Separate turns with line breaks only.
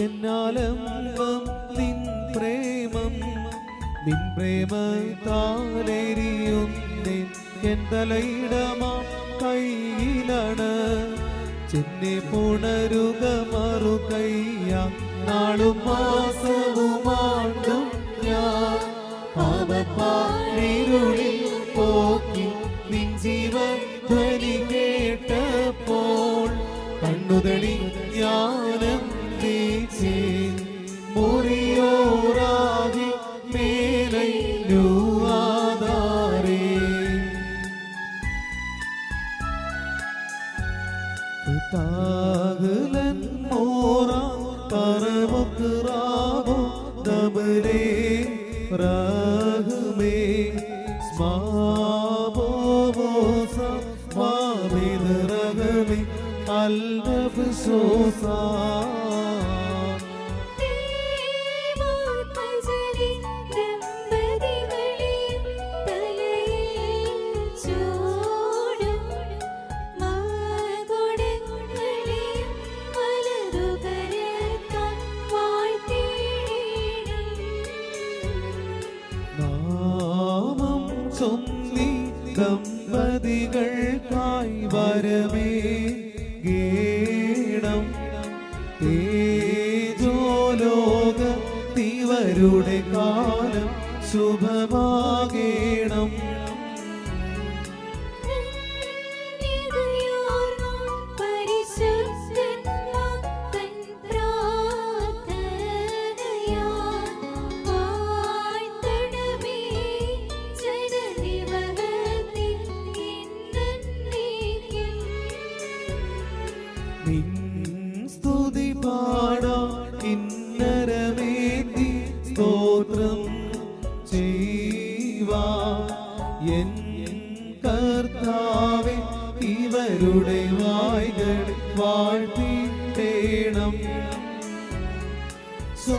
എന്നാലംബം നിൻ പ്രേമം. നിൻ പ്രേമ താലെരിയുന്നേ എൻ തലയിടമാ കയ്യിലാണ്. ചെന്നെ പുണരുക മറു കയ്യ നാളും മാസവുമാണ്ടും താകലൻ മോറാ ദബലേ ദബരേ സ്മാബോ സ്മാബോസ സ്മാവിദറഗമേ അൽനഫ്സോസാ
ദേവാത്മജനെ
ചൊല്ലി ദമ്പതികൾക്കായി വരമേ ഗേണം തേജോലോക തിവരുടെ കാലം ശുഭമാകേണം. സ്തുതി പാടാ കിന്നരമേറ്റി സ്തോത്രം ചെയ്യുവാ. എൻ കർത്താവെ ഇവരുടെ വായ്കൾ വാഴ്ത്തിട്ടേണം സോ